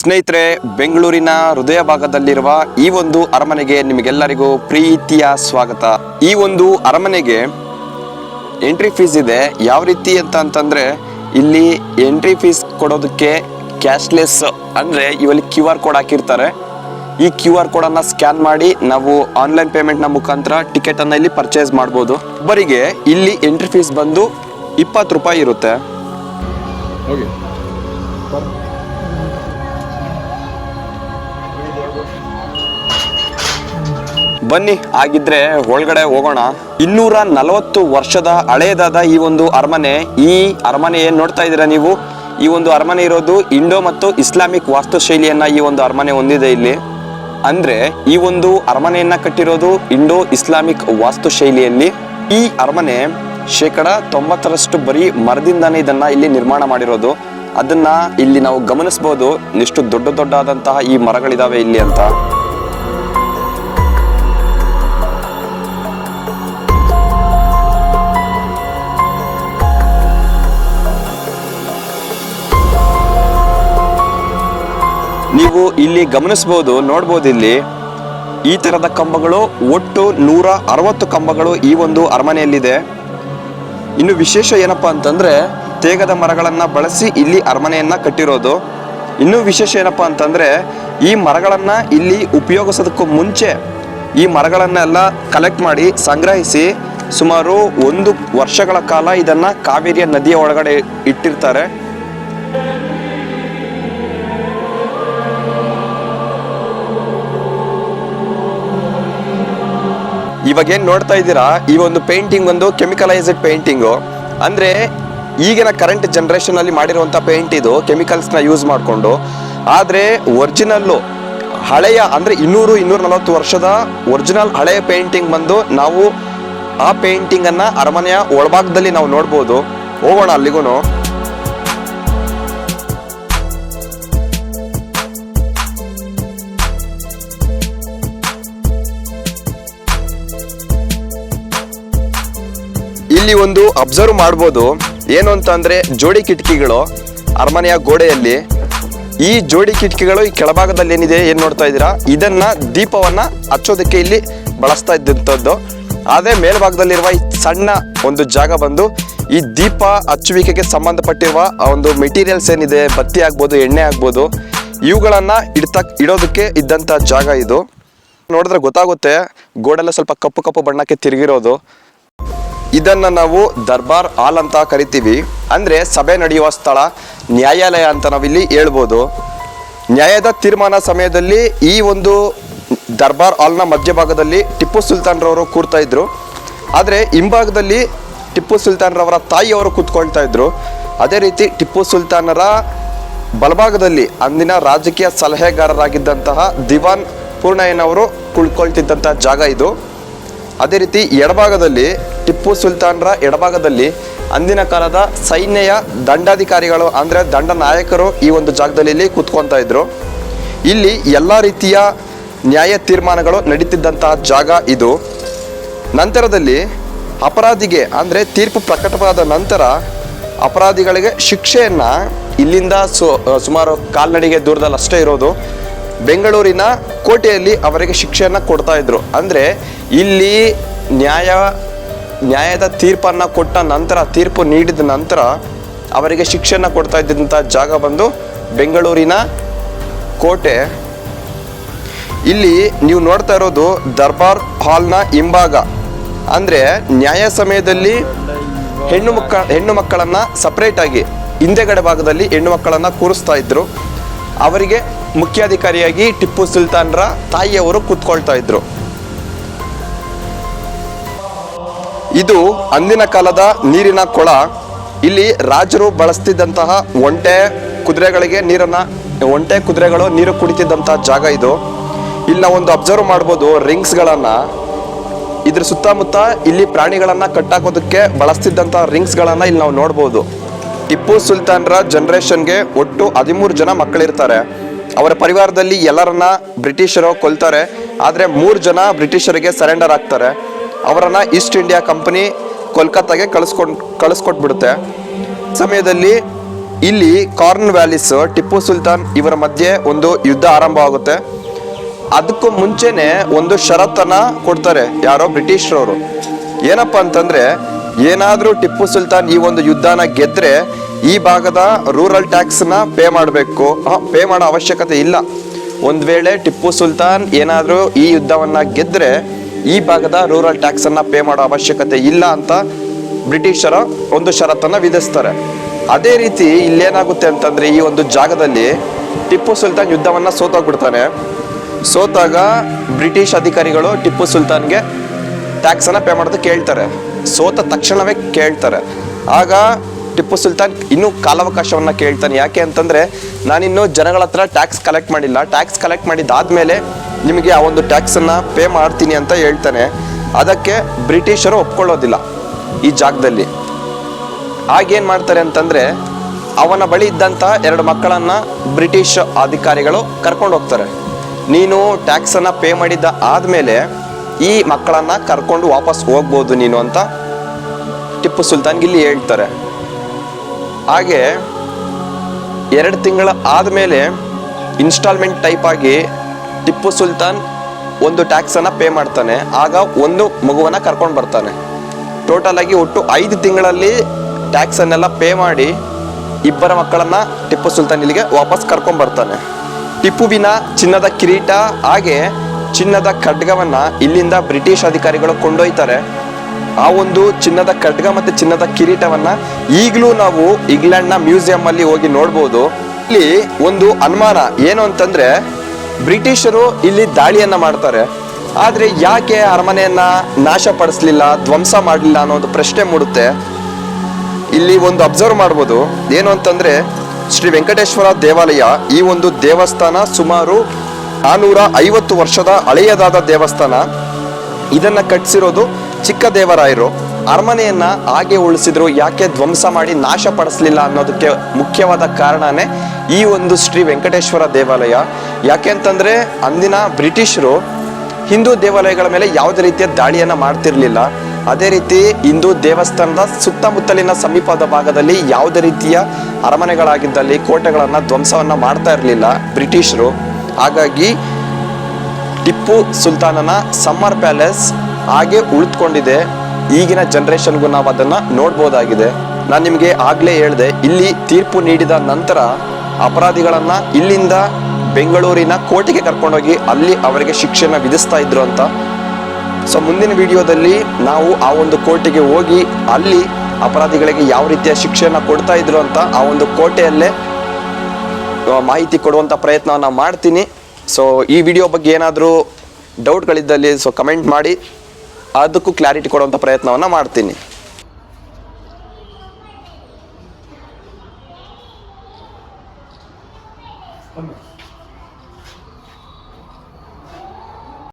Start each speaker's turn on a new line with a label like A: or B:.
A: ಸ್ನೇಹಿತರೆ, ಬೆಂಗಳೂರಿನ ಹೃದಯ ಭಾಗದಲ್ಲಿರುವ ಈ ಒಂದು ಅರಮನೆಗೆ ನಿಮಗೆಲ್ಲರಿಗೂ ಪ್ರೀತಿಯ ಸ್ವಾಗತ. ಈ ಒಂದು ಅರಮನೆಗೆ ಎಂಟ್ರಿ ಫೀಸ್ ಇದೆ. ಯಾವ ರೀತಿ ಅಂತ ಅಂತಂದರೆ, ಇಲ್ಲಿ ಎಂಟ್ರಿ ಫೀಸ್ ಕೊಡೋದಕ್ಕೆ ಕ್ಯಾಶ್ಲೆಸ್ ಅಂದ್ರೆ ಇವಲ್ಲಿ ಕ್ಯೂ ಆರ್ ಕೋಡ್ ಹಾಕಿರ್ತಾರೆ. ಈ ಕ್ಯೂ ಆರ್ ಕೋಡನ್ನು ಸ್ಕ್ಯಾನ್ ಮಾಡಿ ನಾವು ಆನ್ಲೈನ್ ಪೇಮೆಂಟ್ನ ಮುಖಾಂತರ ಟಿಕೆಟ್ ಅನ್ನ ಇಲ್ಲಿ ಪರ್ಚೇಸ್ ಮಾಡ್ಬೋದು. ಒಬ್ಬರಿಗೆ ಇಲ್ಲಿ ಎಂಟ್ರಿ ಫೀಸ್ ಬಂದು ಇಪ್ಪತ್ತು ರೂಪಾಯಿ ಇರುತ್ತೆ. ಬನ್ನಿ, ಆಗಿದ್ರೆ ಒಳಗಡೆ ಹೋಗೋಣ. ಇನ್ನೂರ ನಲವತ್ತು ವರ್ಷದ ಹಳೆಯದಾದ ಈ ಒಂದು ಅರಮನೆ, ಈ ಅರಮನೆ ಏನು ನೋಡ್ತಾ ಇದ್ದೀರಾ ನೀವು? ಈ ಒಂದು ಅರಮನೆ ಇರೋದು ಇಂಡೋ ಮತ್ತು ಇಸ್ಲಾಮಿಕ್ ವಾಸ್ತುಶೈಲಿಯನ್ನ ಈ ಒಂದು ಅರಮನೆ ಹೊಂದಿದೆ ಇಲ್ಲಿ. ಅಂದ್ರೆ ಈ ಒಂದು ಅರಮನೆಯನ್ನ ಕಟ್ಟಿರೋದು ಇಂಡೋ ಇಸ್ಲಾಮಿಕ್ ವಾಸ್ತುಶೈಲಿಯಲ್ಲಿ. ಈ ಅರಮನೆ ಶೇಕಡ ತೊಂಬತ್ತರಷ್ಟು ಬರೀ ಮರದಿಂದಾನೇ ಇದನ್ನ ಇಲ್ಲಿ ನಿರ್ಮಾಣ ಮಾಡಿರೋದು. ಅದನ್ನ ಇಲ್ಲಿ ನಾವು ಗಮನಿಸಬಹುದು ಎಷ್ಟು ದೊಡ್ಡ ದೊಡ್ಡಾದಂತಹ ಈ ಮರಗಳಿದಾವೆ ಇಲ್ಲಿ ಅಂತ. ನೀವು ಇಲ್ಲಿ ಗಮನಿಸಬಹುದು ನೋಡ್ಬೋದು ಇಲ್ಲಿ. ಈ ತರದ ಕಂಬಗಳು ಒಟ್ಟು ನೂರ ಅರವತ್ತು ಕಂಬಗಳು ಈ ಒಂದು ಅರಮನೆಯಲ್ಲಿದೆ. ಇನ್ನು ವಿಶೇಷ ಏನಪ್ಪಾ ಅಂತಂದ್ರೆ ತೇಗದ ಮರಗಳನ್ನು ಬಳಸಿ ಇಲ್ಲಿ ಅರಮನೆಯನ್ನು ಕಟ್ಟಿರೋದು. ಇನ್ನೂ ವಿಶೇಷ ಏನಪ್ಪ ಅಂತಂದರೆ, ಈ ಮರಗಳನ್ನು ಇಲ್ಲಿ ಉಪಯೋಗಿಸೋದಕ್ಕೂ ಮುಂಚೆ ಈ ಮರಗಳನ್ನೆಲ್ಲ ಕಲೆಕ್ಟ್ ಮಾಡಿ ಸಂಗ್ರಹಿಸಿ ಸುಮಾರು ಒಂದು ವರ್ಷಗಳ ಕಾಲ ಇದನ್ನು ಕಾವೇರಿಯ ನದಿಯ ಒಳಗಡೆ ಇಟ್ಟಿರ್ತಾರೆ. ಇವಾಗ ಏನ್ ನೋಡ್ತಾ ಇದ್ದೀರಾ? ಈ ಒಂದು ಪೇಂಟಿಂಗ್ ಒಂದು ಕೆಮಿಕಲೈಸ್ಡ್ ಪೇಂಟಿಂಗು ಅಂದ್ರೆ ಈಗಿನ ಕರೆಂಟ್ ಜನ್ರೇಷನಲ್ಲಿ ಅಲ್ಲಿ ಮಾಡಿರುವಂತ ಪೇಂಟ್ ಇದು ಕೆಮಿಕಲ್ಸ್ನ ಯೂಸ್ ಮಾಡಿಕೊಂಡು, ಆದ್ರೆ ಒರಿಜಿನಲ್ಲು ಹಳೆಯ ಅಂದ್ರೆ ಇನ್ನೂರು ಇನ್ನೂರ ನಲವತ್ತು ವರ್ಷದ ಒರಿಜಿನಲ್ ಹಳೆಯ ಪೇಂಟಿಂಗ್ ಬಂದು ನಾವು ಆ ಪೇಂಟಿಂಗ್ ಅನ್ನ ಅರಮನೆಯ ಒಳಭಾಗದಲ್ಲಿ ನಾವು ನೋಡ್ಬೋದು. ಹೋಗೋಣ ಅಲ್ಲಿಗೂ ಇಲ್ಲಿ ಒಂದು ಅಬ್ಸರ್ವ್ ಮಾಡ್ಬೋದು. ಏನು ಅಂತ ಅಂದ್ರೆ ಜೋಡಿ ಕಿಟಕಿಗಳು ಅರಮನೆಯ ಗೋಡೆಯಲ್ಲಿ. ಈ ಜೋಡಿ ಕಿಟಕಿಗಳು ಈ ಕೆಳಭಾಗದಲ್ಲಿ ಏನಿದೆ ಏನು ನೋಡ್ತಾ ಇದ್ದೀರಾ? ಇದನ್ನ ದೀಪವನ್ನ ಹಚ್ಚೋದಕ್ಕೆ ಇಲ್ಲಿ ಬಳಸ್ತಾ ಇದ್ದಂಥದ್ದು. ಅದೇ ಮೇಲ್ಭಾಗದಲ್ಲಿರುವ ಈ ಸಣ್ಣ ಒಂದು ಜಾಗ ಬಂದು ಈ ದೀಪ ಹಚ್ಚುವಿಕೆಗೆ ಸಂಬಂಧಪಟ್ಟಿರುವ ಆ ಒಂದು ಮೆಟೀರಿಯಲ್ಸ್ ಏನಿದೆ, ಬತ್ತಿ ಆಗ್ಬೋದು, ಎಣ್ಣೆ ಆಗ್ಬೋದು, ಇವುಗಳನ್ನ ಇಡ್ತಾ ಇಡೋದಕ್ಕೆ ಇದ್ದಂತ ಜಾಗ ಇದು. ನೋಡಿದ್ರೆ ಗೊತ್ತಾಗುತ್ತೆ, ಗೋಡೆಲ್ಲ ಸ್ವಲ್ಪ ಕಪ್ಪು ಕಪ್ಪು ಬಣ್ಣಕ್ಕೆ ತಿರುಗಿರೋದು. ಇದನ್ನ ನಾವು ದರ್ಬಾರ್ ಹಾಲ್ ಅಂತ ಕರಿತೀವಿ. ಅಂದ್ರೆ ಸಭೆ ನಡೆಯುವ ಸ್ಥಳ, ನ್ಯಾಯಾಲಯ ಅಂತ ನಾವಿಲ್ಲಿ ಹೇಳ್ಬೋದು. ನ್ಯಾಯದ ತೀರ್ಮಾನ ಸಮಯದಲ್ಲಿ ಈ ಒಂದು ದರ್ಬಾರ್ ಹಾಲ್ನ ಮಧ್ಯಭಾಗದಲ್ಲಿ ಟಿಪ್ಪು ಸುಲ್ತಾನ್ರವರು ಕೂರ್ತಾ ಇದ್ರು. ಆದರೆ ಹಿಂಭಾಗದಲ್ಲಿ ಟಿಪ್ಪು ಸುಲ್ತಾನ್ರವರ ತಾಯಿಯವರು ಕೂತ್ಕೊಳ್ತಾ ಇದ್ರು. ಅದೇ ರೀತಿ ಟಿಪ್ಪು ಸುಲ್ತಾನರ ಬಲಭಾಗದಲ್ಲಿ ಅಂದಿನ ರಾಜಕೀಯ ಸಲಹೆಗಾರರಾಗಿದ್ದಂತಹ ದಿವಾನ್ ಪೂರ್ಣಯ್ಯನವರು ಕುಳ್ಕೊಳ್ತಿದ್ದಂಥ ಜಾಗ ಇದು. ಅದೇ ರೀತಿ ಎಡಭಾಗದಲ್ಲಿ ಟಿಪ್ಪು ಸುಲ್ತಾನ್ರ ಎಡಭಾಗದಲ್ಲಿ ಅಂದಿನ ಕಾಲದ ಸೈನ್ಯಯ ದಂಡಾಧಿಕಾರಿಗಳು, ಅಂದರೆ ದಂಡ ನಾಯಕರು ಈ ಒಂದು ಜಾಗದಲ್ಲಿ ಇಲ್ಲಿ ಕೂತ್ಕೊತಾ ಇದ್ರು. ಇಲ್ಲಿ ಎಲ್ಲ ರೀತಿಯ ನ್ಯಾಯ ತೀರ್ಮಾನಗಳು ನಡೀತಿದ್ದಂತಹ ಜಾಗ ಇದು. ನಂತರದಲ್ಲಿ ಅಪರಾಧಿಗೆ, ಅಂದರೆ ತೀರ್ಪು ಪ್ರಕಟವಾದ ನಂತರ ಅಪರಾಧಿಗಳಿಗೆ ಶಿಕ್ಷೆಯನ್ನು ಇಲ್ಲಿಂದ ಸು ಸುಮಾರು ಕಾಲ್ನಡಿಗೆ ದೂರದಲ್ಲಿ ಅಷ್ಟೇ ಇರೋದು. ಬೆಂಗಳೂರಿನ ಕೋಟೆಯಲ್ಲಿ ಅವರಿಗೆ ಶಿಕ್ಷೆಯನ್ನು ಕೊಡ್ತಾ ಇದ್ರು. ಅಂದರೆ ಇಲ್ಲಿ ನ್ಯಾಯ ನ್ಯಾಯದ ತೀರ್ಪನ್ನು ಕೊಟ್ಟ ನಂತರ, ತೀರ್ಪು ನೀಡಿದ ನಂತರ ಅವರಿಗೆ ಶಿಕ್ಷೆಯನ್ನು ಕೊಡ್ತಾ ಇದ್ದಂಥ ಜಾಗ ಬಂದು ಬೆಂಗಳೂರಿನ ಕೋಟೆ. ಇಲ್ಲಿ ನೀವು ನೋಡ್ತಾ ಇರೋದು ದರ್ಬಾರ್ ಹಾಲ್ನ ಹಿಂಭಾಗ. ಅಂದರೆ ನ್ಯಾಯ ಸಮಯದಲ್ಲಿ ಹೆಣ್ಣು ಮಕ್ಕ, ಹೆಣ್ಣು ಮಕ್ಕಳನ್ನು ಸಪ್ರೇಟಾಗಿ ಹಿಂದೆಗಡೆ ಭಾಗದಲ್ಲಿ ಹೆಣ್ಣು ಮಕ್ಕಳನ್ನು ಕೂರಿಸ್ತಾ ಇದ್ದರು ಅವರಿಗೆ ಮುಖ್ಯಾಧಿಕಾರಿಯಾಗಿ ಟಿಪ್ಪು ಸುಲ್ತಾನ್ರ ತಾಯಿಯವರು ಕೂತ್ಕೊಳ್ತಾ ಇದ್ರು. ಇದು ಅಂದಿನ ಕಾಲದ ನೀರಿನ ಕೊಳ. ಇಲ್ಲಿ ರಾಜರು ಬಳಸ್ತಿದ್ದಂತಹ ಒಂಟೆ ಕುದುರೆಗಳಿಗೆ ನೀರನ್ನ, ಒಂಟೆ ಕುದುರೆಗಳು ನೀರು ಕುಡಿತಿದ್ದಂತಹ ಜಾಗ ಇದು. ಇಲ್ಲಿ ನಾವು ಒಂದು ಅಬ್ಸರ್ವ್ ಮಾಡ್ಬೋದು ರಿಂಗ್ಸ್ಗಳನ್ನ. ಇದ್ರ ಸುತ್ತಮುತ್ತ ಇಲ್ಲಿ ಪ್ರಾಣಿಗಳನ್ನ ಕಟ್ಟಾಕೋದಕ್ಕೆ ಬಳಸ್ತಿದ್ದಂತಹ ರಿಂಗ್ಸ್ಗಳನ್ನ ಇಲ್ಲಿ ನಾವು ನೋಡ್ಬೋದು. ಟಿಪ್ಪು ಸುಲ್ತಾನ್ರ ಜನರೇಷನ್ಗೆ ಒಟ್ಟು ಹದಿಮೂರು ಜನ ಮಕ್ಕಳಿರ್ತಾರೆ. ಅವರ ಪರಿವಾರದಲ್ಲಿ ಎಲ್ಲರನ್ನ ಬ್ರಿಟಿಷರು ಕೊಲ್ತಾರೆ. ಆದರೆ ಮೂರು ಜನ ಬ್ರಿಟಿಷರಿಗೆ ಸರೆಂಡರ್ ಆಗ್ತಾರೆ. ಅವರನ್ನ ಈಸ್ಟ್ ಇಂಡಿಯಾ ಕಂಪನಿ ಕೋಲ್ಕತ್ತಾಗೆ ಕಳಿಸ್ಕೊಂಡು, ಕಳಿಸ್ಕೊಟ್ಬಿಡುತ್ತೆ. ಸಮಯದಲ್ಲಿ ಇಲ್ಲಿ ಕಾರ್ನ್ ವ್ಯಾಲಿಸ್, ಟಿಪ್ಪು ಸುಲ್ತಾನ್ ಇವರ ಮಧ್ಯೆ ಒಂದು ಯುದ್ಧ ಆರಂಭವಾಗುತ್ತೆ ಅದಕ್ಕೂ ಮುಂಚೆನೆ ಒಂದು ಷರತ್ತನ್ನು ಕೊಡ್ತಾರೆ ಯಾರೋ ಬ್ರಿಟಿಷ್ರವರು. ಏನಪ್ಪ ಅಂತಂದ್ರೆ, ಏನಾದರೂ ಟಿಪ್ಪು ಸುಲ್ತಾನ್ ಈ ಒಂದು ಯುದ್ಧನ ಗೆದ್ದರೆ ಈ ಭಾಗದ ರೂರಲ್ ಟ್ಯಾಕ್ಸ್ನ ಪೇ ಮಾಡಬೇಕು. ಪೇ ಮಾಡೋ ಅವಶ್ಯಕತೆ ಇಲ್ಲ. ಒಂದು ವೇಳೆ ಟಿಪ್ಪು ಸುಲ್ತಾನ್ ಏನಾದರೂ ಈ ಯುದ್ಧವನ್ನ ಗೆದ್ರೆ ಈ ಭಾಗದ ರೂರಲ್ ಟ್ಯಾಕ್ಸ್ ಅನ್ನ ಪೇ ಮಾಡೋ ಅವಶ್ಯಕತೆ ಇಲ್ಲ ಅಂತ ಬ್ರಿಟಿಷರ ಒಂದು ಷರತ್ತನ್ನು ವಿಧಿಸ್ತಾರೆ. ಅದೇ ರೀತಿ ಇಲ್ಲೇನಾಗುತ್ತೆ ಅಂತಂದ್ರೆ ಈ ಒಂದು ಜಾಗದಲ್ಲಿ ಟಿಪ್ಪು ಸುಲ್ತಾನ್ ಯುದ್ಧವನ್ನ ಸೋತೋಗ್ಬಿಡ್ತಾನೆ. ಸೋತಾಗ ಬ್ರಿಟಿಷ್ ಅಧಿಕಾರಿಗಳು ಟಿಪ್ಪು ಸುಲ್ತಾನ್ಗೆ ಟ್ಯಾಕ್ಸ್ ಅನ್ನ ಪೇ ಮಾಡೋದು ಕೇಳ್ತಾರೆ. ಸೋತ ತಕ್ಷಣವೇ ಕೇಳ್ತಾರೆ. ಆಗ ಟಿಪ್ಪು ಸುಲ್ತಾನ್ ಇನ್ನೂ ಕಾಲಾವಕಾಶವನ್ನ ಕೇಳ್ತಾನೆ. ಯಾಕೆ ಅಂತಂದ್ರೆ ನಾನಿನ್ನೂ ಜನಗಳ ಹತ್ರ ಟ್ಯಾಕ್ಸ್ ಕಲೆಕ್ಟ್ ಮಾಡಿಲ್ಲ. ಟ್ಯಾಕ್ಸ್ ಕಲೆಕ್ಟ್ ಮಾಡಿದ್ದಾದ್ಮೇಲೆ ನಿಮಗೆ ಆ ಒಂದು ಟ್ಯಾಕ್ಸನ್ನು ಪೇ ಮಾಡ್ತೀನಿ ಅಂತ ಹೇಳ್ತಾನೆ. ಅದಕ್ಕೆ ಬ್ರಿಟಿಷರು ಒಪ್ಕೊಳ್ಳೋದಿಲ್ಲ ಈ ಜಾಗದಲ್ಲಿ. ಆಗೇನು ಮಾಡ್ತಾರೆ ಅಂತಂದರೆ, ಅವನ ಬಳಿ ಇದ್ದಂಥ ಎರಡು ಮಕ್ಕಳನ್ನು ಬ್ರಿಟಿಷ್ ಅಧಿಕಾರಿಗಳು ಕರ್ಕೊಂಡು ಹೋಗ್ತಾರೆ. ನೀನು ಟ್ಯಾಕ್ಸನ್ನು ಪೇ ಮಾಡಿದ್ದ ಆದಮೇಲೆ ಈ ಮಕ್ಕಳನ್ನು ಕರ್ಕೊಂಡು ವಾಪಸ್ ಹೋಗ್ಬೋದು ನೀನು ಅಂತ ಟಿಪ್ಪು ಸುಲ್ತಾನ್ಗೆ ಇಲ್ಲಿ ಹೇಳ್ತಾರೆ. ಹಾಗೆ ಎರಡು ತಿಂಗಳ ಆದಮೇಲೆ ಇನ್ಸ್ಟಾಲ್ಮೆಂಟ್ ಟೈಪ್ ಆಗಿ ಟಿಪ್ಪು ಸುಲ್ತಾನ್ ಒಂದು ಟ್ಯಾಕ್ಸ್ ಅನ್ನ ಪೇ ಮಾಡ್ತಾನೆ. ಆಗ ಒಂದು ಮಗುವನ್ನ ಕರ್ಕೊಂಡು ಬರ್ತಾನೆ. ಟೋಟಲ್ ಆಗಿ ಒಟ್ಟು ಐದು ತಿಂಗಳಲ್ಲಿ ಟ್ಯಾಕ್ಸ್ ಅನ್ನೆಲ್ಲ ಪೇ ಮಾಡಿ ಇಬ್ಬರ ಮಕ್ಕಳನ್ನ ಟಿಪ್ಪು ಸುಲ್ತಾನ್ ಇಲ್ಲಿಗೆ ವಾಪಸ್ ಕರ್ಕೊಂಡು ಬರ್ತಾನೆ. ಟಿಪ್ಪುವಿನ ಚಿನ್ನದ ಕಿರೀಟ ಹಾಗೆ ಚಿನ್ನದ ಖಡ್ಗವನ್ನ ಇಲ್ಲಿಂದ ಬ್ರಿಟಿಷ್ ಅಧಿಕಾರಿಗಳು ಕೊಂಡೊಯ್ತಾರೆ. ಆ ಒಂದು ಚಿನ್ನದ ಖಡ್ಗ ಮತ್ತೆ ಚಿನ್ನದ ಕಿರೀಟವನ್ನ ಈಗಲೂ ನಾವು ಇಂಗ್ಲೆಂಡ್ನ ಮ್ಯೂಸಿಯಂ ಅಲ್ಲಿ ಹೋಗಿ ನೋಡ್ಬೋದು. ಇಲ್ಲಿ ಒಂದು ಅನುಮಾನ ಏನು ಅಂತಂದ್ರೆ ಬ್ರಿಟಿಷರು ಇಲ್ಲಿ ದಾಳಿಯನ್ನ ಮಾಡ್ತಾರೆ. ಆದರೆ ಯಾಕೆ ಅರಮನೆಯನ್ನ ನಾಶಪಡಿಸ್ಲಿಲ್ಲ ಧ್ವಂಸ ಮಾಡಲಿಲ್ಲ ಅನ್ನೋ ಒಂದು ಪ್ರಶ್ನೆ ಮೂಡುತ್ತೆ. ಇಲ್ಲಿ ಒಂದು ಅಬ್ಸರ್ವ್ ಮಾಡ್ಬೋದು. ಏನು ಅಂತಂದ್ರೆ, ಶ್ರೀ ವೆಂಕಟೇಶ್ವರ ದೇವಾಲಯ ಈ ಒಂದು ದೇವಸ್ಥಾನ ಸುಮಾರು ನಾನೂರ ಐವತ್ತು ವರ್ಷದ ಹಳೆಯದಾದ ದೇವಸ್ಥಾನ. ಇದನ್ನ ಕಟ್ಟಿಸಿರೋದು ಚಿಕ್ಕ ದೇವರಾಯರು. ಅರಮನೆಯನ್ನ ಹಾಗೆ ಉಳಿಸಿದ್ರು, ಯಾಕೆ ಧ್ವಂಸ ಮಾಡಿ ನಾಶ ಪಡಿಸ್ಲಿಲ್ಲ ಅನ್ನೋದಕ್ಕೆ ಮುಖ್ಯವಾದ ಕಾರಣನೇ ಈ ಒಂದು ಶ್ರೀ ವೆಂಕಟೇಶ್ವರ ದೇವಾಲಯ. ಯಾಕೆ ಅಂತಂದ್ರೆ ಅಂದಿನ ಬ್ರಿಟಿಷರು ಹಿಂದೂ ದೇವಾಲಯಗಳ ಮೇಲೆ ಯಾವುದೇ ರೀತಿಯ ದಾಳಿಯನ್ನ ಮಾಡ್ತಿರಲಿಲ್ಲ. ಅದೇ ರೀತಿ ಹಿಂದೂ ದೇವಸ್ಥಾನದ ಸುತ್ತಮುತ್ತಲಿನ ಸಮೀಪದ ಭಾಗದಲ್ಲಿ ಯಾವುದೇ ರೀತಿಯ ಅರಮನೆಗಳಾಗಿದ್ದಲ್ಲಿ ಕೋಟೆಗಳನ್ನ ಧ್ವಂಸವನ್ನು ಮಾಡ್ತಾ ಇರಲಿಲ್ಲ ಬ್ರಿಟಿಷರು. ಹಾಗಾಗಿ ಟಿಪ್ಪು ಸುಲ್ತಾನನ ಸಮ್ಮರ್ ಪ್ಯಾಲೇಸ್ ಹಾಗೆ ಉಳಿದುಕೊಂಡಿದೆ. ಈಗಿನ ಜನರೇಷನ್ಗೂ ನಾವು ಅದನ್ನ ನೋಡ್ಬೋದಾಗಿದೆ. ನಾನು ನಿಮಗೆ ಆಗ್ಲೇ ಹೇಳಿದೆ, ಇಲ್ಲಿ ತೀರ್ಪು ನೀಡಿದ ನಂತರ ಅಪರಾಧಿಗಳನ್ನ ಇಲ್ಲಿಂದ ಬೆಂಗಳೂರಿನ ಕೋರ್ಟಿಗೆ ಕರ್ಕೊಂಡೋಗಿ ಅಲ್ಲಿ ಅವರಿಗೆ ಶಿಕ್ಷೆಯನ್ನು ವಿಧಿಸ್ತಾ ಇದ್ರು ಅಂತ. ಸೊ ಮುಂದಿನ ವಿಡಿಯೋದಲ್ಲಿ ನಾವು ಆ ಒಂದು ಕೋರ್ಟಿಗೆ ಹೋಗಿ ಅಲ್ಲಿ ಅಪರಾಧಿಗಳಿಗೆ ಯಾವ ರೀತಿಯ ಶಿಕ್ಷೆಯನ್ನು ಕೊಡ್ತಾ ಇದ್ರು ಅಂತ ಆ ಒಂದು ಕೋಟೆಯಲ್ಲೇ ಮಾಹಿತಿ ಕೊಡುವಂಥ ಪ್ರಯತ್ನವನ್ನು ಮಾಡ್ತೀನಿ. ಸೊ ಈ ವಿಡಿಯೋ ಬಗ್ಗೆ ಏನಾದರೂ ಡೌಟ್ಗಳಿದ್ದಲ್ಲಿ ಸೊ ಕಮೆಂಟ್ ಮಾಡಿ, ಅದಕ್ಕೂ ಕ್ಲಾರಿಟಿ ಕೊಡುವಂಥ ಪ್ರಯತ್ನವನ್ನು ಮಾಡ್ತೀನಿ.